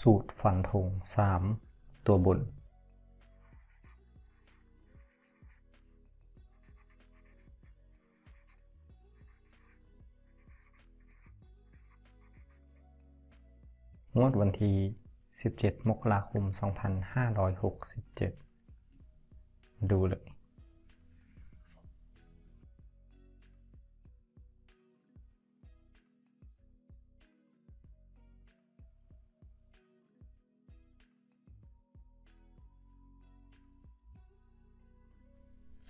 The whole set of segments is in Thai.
สูตรฟันธง3 ตัวบน งวดวันที่ 17 มกราคม 2567 ดูเลย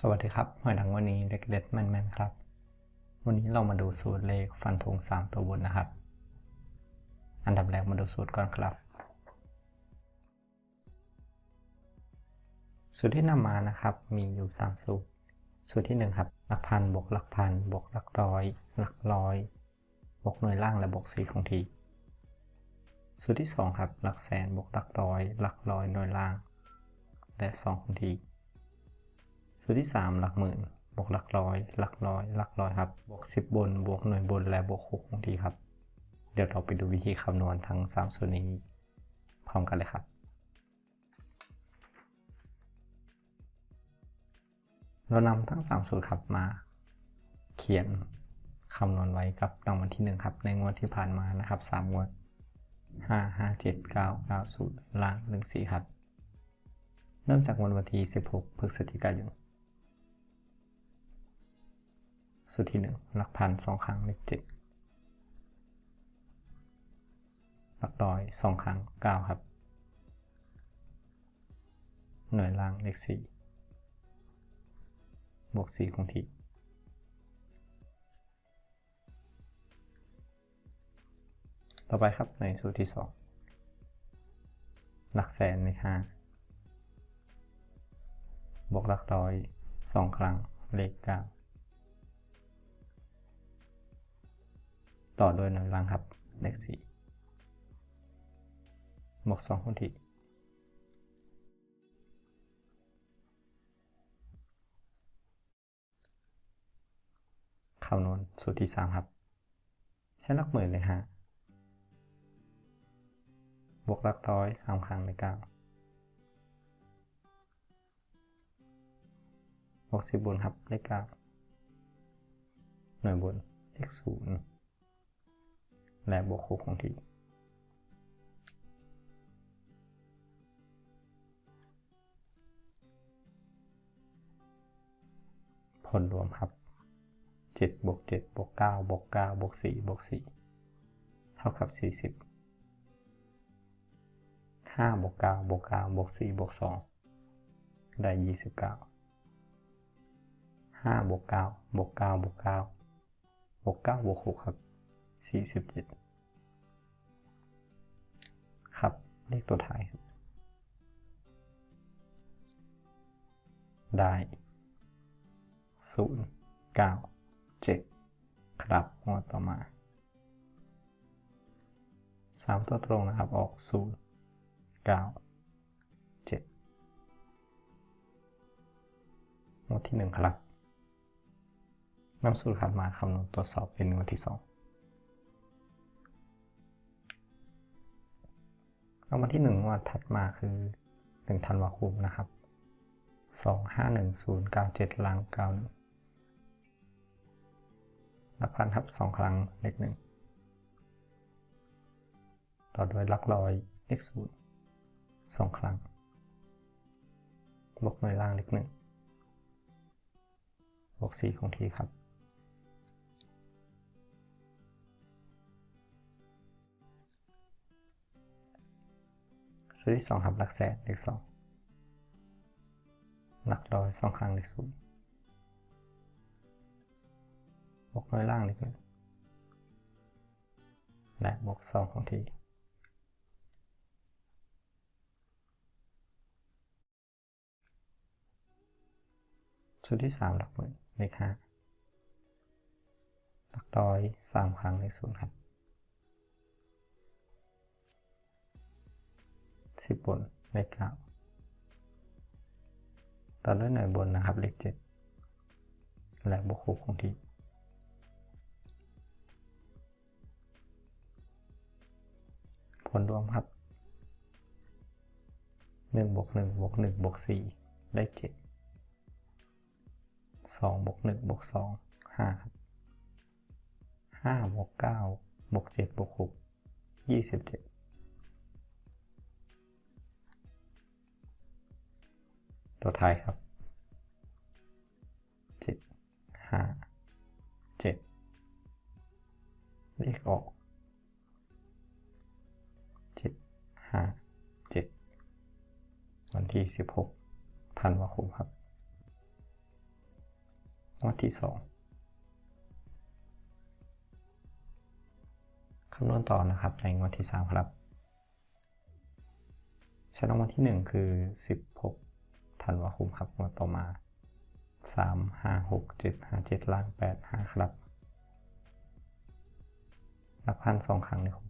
สวัสดีครับหอยหนังวันนี้เด็กเด็ดแมนๆครับ วันนี้เรามาดูสูตรเลขฟันธง3 ตัวบนนะครับ อันดับแรกมาดูสูตรก่อนครับ สูตรที่นำมานะครับมีอยู่ 3 สูตร สูตรที่ 1 ครับหลักพันบวกหลักพันบวกหลักร้อยหลักร้อยบวกหน่วยล่างและบวกสีคงที่สูตรที่ 2 ครับหลักแสนบวกหลักร้อยหลักร้อยหน่วยล่าง และ2คงที่ สูตรที่ 3 หลักหมื่นบวกหลักร้อย หลักร้อย หลักร้อยครับ บวก 10 บน บวกหน่วยบน และบวก6คงที่ครับ เดี๋ยวเราไปดูวิธีคำนวณทั้ง 3ส่วนนี้ พร้อมกันเลยครับ เรานำทั้ง 3 สูตรครับมา เขียนคำนวณไว้กับรางวัลที่ 1 ครับ ในงวดที่ผ่านมานะครับ 3 งวด 5 5 7 9 9 0ล่าง1 4 ครับ เริ่มจากวันวันที่ 16 พฤศจิกายน สูตรที่หนึ่งหลักพันสองครั้งเลขเจ็ดหลักร้อยสองครั้งเก้าครับ หน่วยล่างเลขสี่บวกสี่คงที่ต่อไปครับในสูตรที่สองหลักแสนเลขห้าบวกหลักร้อยสองครั้งเลขเก้า ต่อด้วยหน่วยล่างครับเลขสี่บวกสองคงที่คำนวณสูตรที่3ครับ ใช้หลักหมื่นเลยฮะบวกหลักร้อยสามครั้งเลยเก้าบวกสิบบนครับเลขเก้าหน่วยบนเลขศูนย์ และบวกหกคงทีผลรวมครับ7บวก7บวก9บวก9บวก4บวก4เท่ากับ 40 5บวก9บวก9บวก4บวก2ได้ 29 5บวก9บวก9บวก9บวก9บวก6ครับ 47 ครับ เลขตัวท้ายครับ ได้ 0 9 7 ครับงวดต่อมา 3 ตัวตรงนะครับ ออก 0 9 7งวดที่ 1 ครับนำสูตรคัดมาคำนวณตรวจสอบเป็นงวดที่ 2 รางวัลที่หนึ่งวดถัดมาคือหนึ่งธันวาคมนะครับสองห้าหนึ่งศูนย์เก้าเจ็ดล้างเก้าหนึ่งหลักพันทับสองครั้งเลขหนึ่งต่อด้วยลักร้อยเลขศูนย์สองครั้ง บวกหน่วยล่างเลขหนึ่งบวกสี่คงทีครับ สูตรที่สองครับหลักแสนเลขสองหลักร้อยสองครั้งเลขศูนย์บวกน้อยล่างเลขหนึ่งและบวกสองของทีชุดที่สามหลักหมื่นเลขห้าหลักร้อยสามครั้งเลขศูนย์ครับ 10 บนเลข9ต่อด้วยหน่อยบนนะครับเลข7และบวก6คงที่ผลรวมครับ 1 บวก 1 บวก 1 บวก 4 ได้ 7 2 บวก 1 บวก 2 5 ครับ 5 บวก 9 บวก 7 บวก 6 27 ตัวท้ายครับเจ็ดห้าเจ็ดเลขออกเจ็ดห้าเจ็ดวันที่สิบหกธันวาคมครับวันที่สองคำนวณต่อนะครับ ในงวดที่สามครับใช้รางวัลที่หนึ่งคือสิบหก ธันวาคมครับงวดต่อมาสามห้าหกจุดห้าเจ็ดล่างแปดห้าครับหลักพันสองครั้งเลยครับ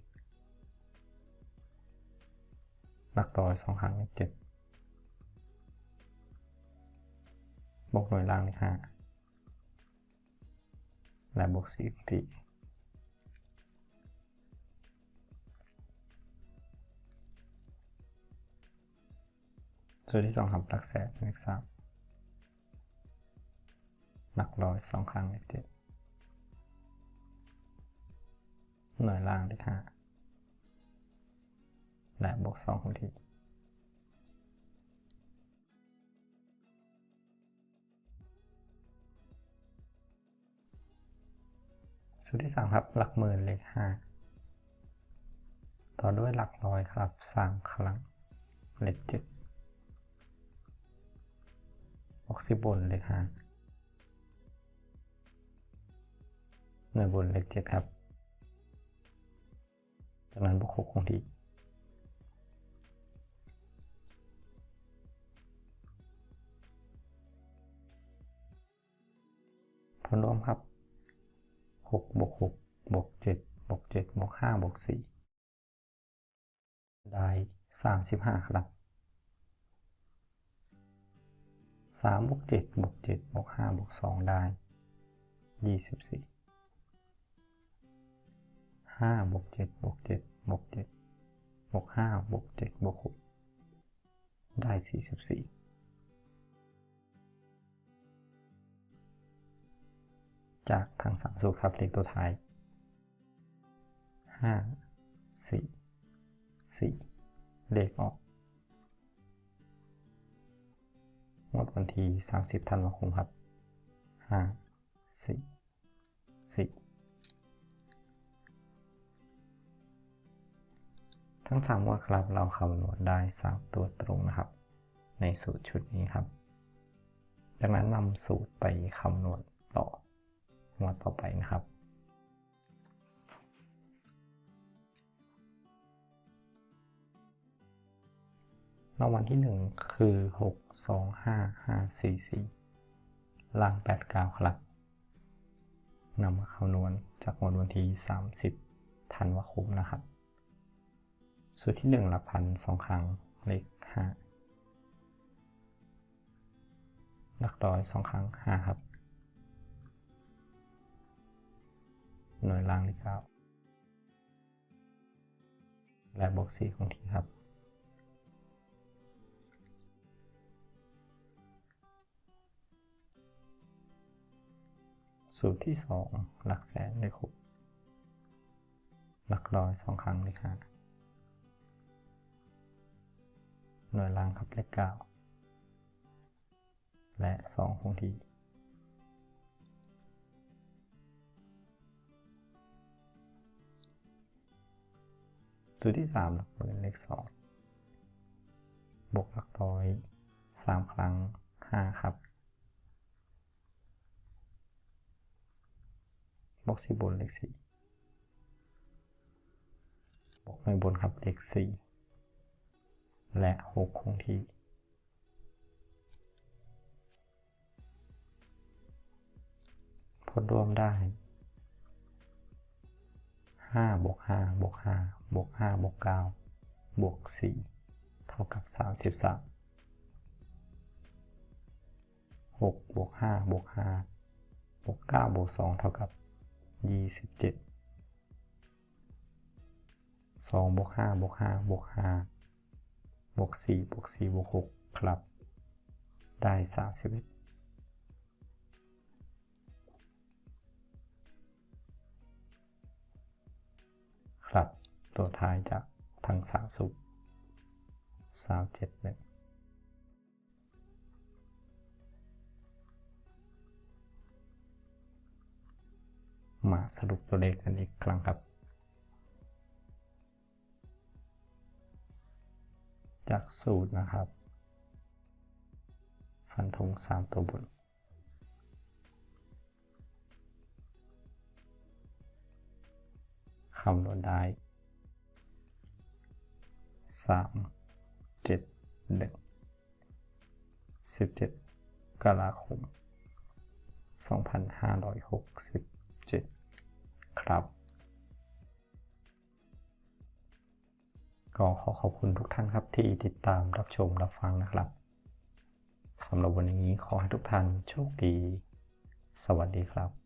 หลักร้อยสองครั้งเลยเจ็ดบวกหน่วยล่างเลยห้าและบวกสี่ที่ ส่วที่สองครับ หลักแสนเลขสามหลักร้อยสองครั้งเลขเจ็ดหน่วยล่างเลขห้าและบวกสองทีสูตรที่สามครับ หลักหมื่นเลขห้าต่อด้วยหลักร้อยครับสามครั้งเลขเจ็ด สิบบนเลขห้าหน่วยบนเลขเจ็ดครับ จากนั้นบวกหกคงที่ผลรวมครับหกบวกหกบวกเจ็ดบวกเจ็ดบวกห้าบวกสี่ได้สามสิบห้าครับ สามบวกเจ็ดบวกเจ็ดบวกห้าบวกสองได้ยี่สิบสี่ห้าบวกเจ็ดบวกเจ็ดบวกเจ็ดบวกห้าบวกเจ็ดบวกหกได้สี่สิบสี่จากทางสามสูตรครับเลขตัวท้ายห้าสี่สี่เลขออก งดวันที่ 30 ธันวาคมครับห้าสิสิทั้งสามงวดครับ เราคำนวณได้สามตัวตรงนะครับ ในสูตรชุดนี้ครับดังนั้นนำสูตรไปคำนวณต่องวดต่อไปนะครับ รางวัลที่ 1 คือ 6 2 5 5 4 4 ล่าง 8 9 ครับนำมาคำนวณจากงวดวันที่ 30 ธันวาคมนะครับ สูตรที่1หลักพันสองครั้งเลข5หลักร้อยสองครั้ง 5 ครับ หน่วยล่างเลข9และบวก4ของทีครับ สูตรที่ 2 หลักแสนเลขหกหลักร้อยสองครั้งเลขห้าหน่วยล่างครับเลขเก้าและสองคงที่สูตรที่3หลักหมื่นเลข 2 บวกหลักร้อย 3 ครั้ง 5 ครับ บวก4บนเลข4บวกหน่วยบนครับเลข4และ 6 คงที่ผลรวมได้ 5บวก5บวก5บวก5บวก9บวก4เท่ากับ 33 6บวก5บวก5บวก9บวก2เท่ากับ 27 2บเจ็ดสองบวก5บวก5บวก5บวกสี่บวกสี่บวกหกครับ ได้สามสิบเอ็ดครับ ตัวท้ายจากทั้งสามสูตรสามเจ็ดหนึ่ง มาสรุปตัวเลขกันอีกครั้งครับ จากสูตรนะครับ ฟันธงสามตัวบนคำนวณได้สามเจ็ดหนึ่งสิบเจ็ดกราคมสองพันห้าร้อยหกสิบเจ็ด ครับ ก็ขอขอบคุณทุกท่านครับที่ติดตามรับชมรับฟังนะครับสำหรับวันนี้ขอให้ทุกท่านโชคดี สวัสดีครับ